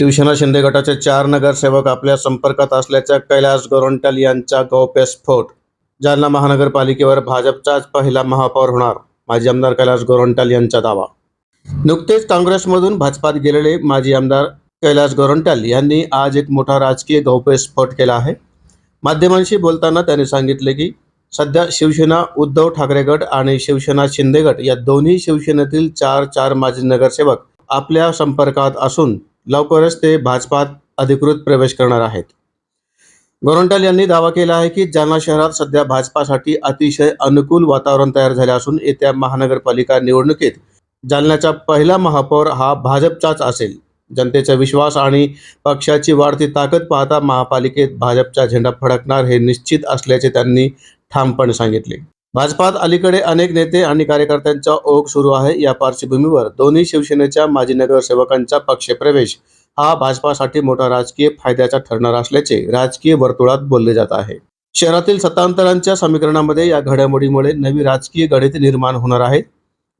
शिवसेना शिंदे गटाचे चार नगरसेवक आपल्या संपर्कात असल्याच्या कैलास गोरंट्याल यांचा गौप्यस्फोट जालना महानगरपालिकेवर भाजपचाच पहिला महापौर होणार माजी आमदार कैलास गोरंट्याल यांचा दावा. नुकतेच काँग्रेसमधून भाजपात गेलेले माजी आमदार कैलास गोरंट्याल यांनी आज एक मोठा राजकीय गौप्यस्फोट केला आहे. माध्यमांशी बोलताना त्यांनी सांगितले की सध्या शिवसेना उद्धव ठाकरे गट आणि शिवसेना शिंदे गट या दोन्ही शिवसेनेतील चार चार माजी नगरसेवक आपल्या संपर्कात असून लवकरच ते भाजपात अधिकृत प्रवेश करणार आहेत. गोरंट्याल यांनी दावा केला आहे की जालना शहरात सध्या भाजपासाठी अतिशय अनुकूल वातावरण तयार झाले असून येत्या महानगरपालिका निवडणुकीत जालन्याचा पहिला महापौर हा भाजपचाच असेल. जनतेचा विश्वास आणि पक्षाची वाढती ताकद पाहता महापालिकेत भाजपचा झेंडा फडकणार हे निश्चित असल्याचे त्यांनी ठामपणे सांगितले. भाजपात अलीकडे अनेक नेते आणि कार्यकर्त्यांचा ओघ सुरू आहे. या पार्श्वभूमीवर दोन्ही शिवसेनेच्या माजी नगरसेवकांचा पक्षप्रवेश हा भाजपासाठी मोठा राजकीय फायद्याचा ठरणार असल्याचे राजकीय वर्तुळात बोलले जात आहे. शहरातील सत्तांतरांच्या समीकरणामध्ये या घडामोडीमुळे नवी राजकीय गणित निर्माण होणार आहे.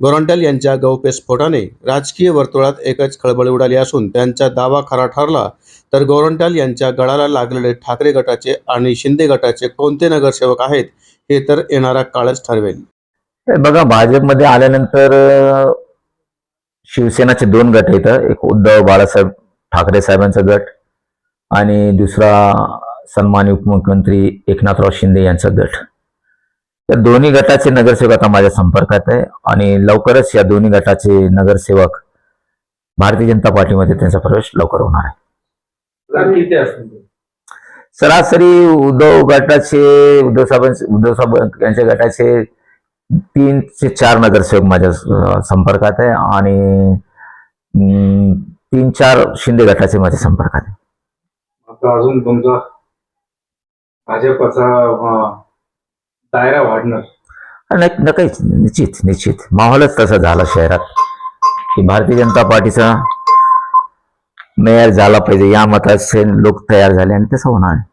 गोरंट्याल यांच्या गौप्यस्फोटाने राजकीय वर्तुळात एकच खळबळ उडाली असून त्यांचा दावा खरा ठरला तर गोरंट्याल यांच्या गळाला लागलेले ठाकरे गटाचे आणि शिंदे गटाचे कोणते नगरसेवक आहेत हे तर येणारा काळच ठरवेल. बघा भाजपमध्ये आल्यानंतर शिवसेनाचे दोन गट आहेत. एक उद्धव बाळासाहेब ठाकरे साहेबांचा गट आणि दुसरा सन्मान्य उपमुख्यमंत्री एकनाथराव शिंदे यांचा गट. या दोन्ही गटाचे नगरसेवक आता माझ्या संपर्कात आहे आणि लवकरच या दोन्ही गटाचे नगरसेवक भारतीय जनता पार्टीमध्ये त्यांचा प्रवेश लवकर होणार आहे. सरासरी उद्धव गटाचे उद्धव साहेब उद्धव साहेब यांच्या गटाचे तीन ते चार नगरसेवक माझ्या संपर्कात आहे आणि तीन चार शिंदे गटाचे माझ्या संपर्कात आहे. आता अजून तुमचा भाजपचा अं, वाढणार. आणि नक्कीच निश्चित निश्चित. माहोलच तसा झाला शहरात. की भारतीय जनता पार्टीचा मेयर झाला पाहिजे. या मताचे लोक तयार झाले आणि तसं होणार. आहे